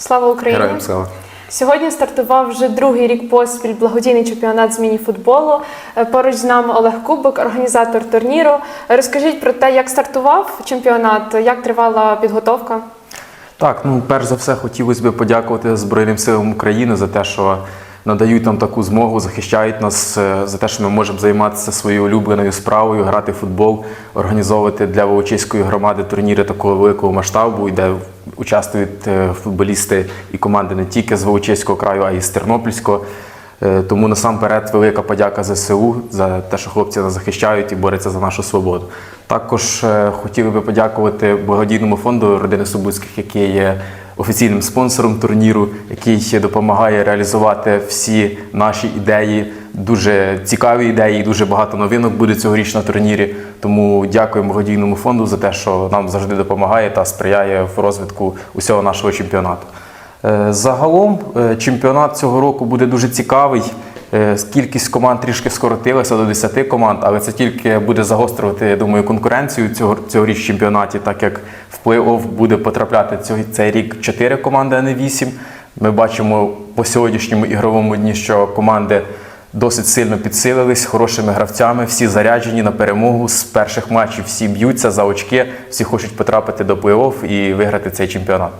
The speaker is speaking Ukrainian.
Слава Україні! Героям слава. Сьогодні стартував вже другий рік поспіль благодійний чемпіонат з міні-футболу. Е, Поруч з нами Олег Кубик, організатор турніру. Розкажіть про те, як стартував чемпіонат, як тривала підготовка. Так, ну перш за все хотілося б подякувати Збройним силам України за те, що надають нам таку змогу, захищають нас е, за те, що ми можемо займатися своєю улюбленою справою, грати в футбол, організовувати для Волочиської громади турніри такого великого масштабу, де участвують е, футболісти і команди не тільки з Волочиського краю, а й з Тернопільського. Е, Тому насамперед велика подяка ЗСУ за те, що хлопці нас захищають і борються за нашу свободу. Також е, хотіли би подякувати благодійному фонду родини Субуцьких, який є офіційним спонсором турніру, який допомагає реалізувати всі наші ідеї. Дуже цікаві ідеї, дуже багато новинок буде цьогоріч на турнірі. Тому дякуємо благодійному фонду за те, що нам завжди допомагає та сприяє в розвитку усього нашого чемпіонату. Е, Загалом е, чемпіонат цього року буде дуже цікавий. Е, Кількість команд трішки скоротилася до 10 команд, але це тільки буде загострювати, я думаю, конкуренцію цього цьогоріч в чемпіонаті, так як в плей-офф буде потрапляти цього- цей рік 4 команди, а не 8. Ми бачимо по сьогоднішньому ігровому дні, що команди досить сильно підсилились хорошими гравцями, всі заряджені на перемогу. З перших матчів всі б'ються за очки, всі хочуть потрапити до плей-офф і виграти цей чемпіонат.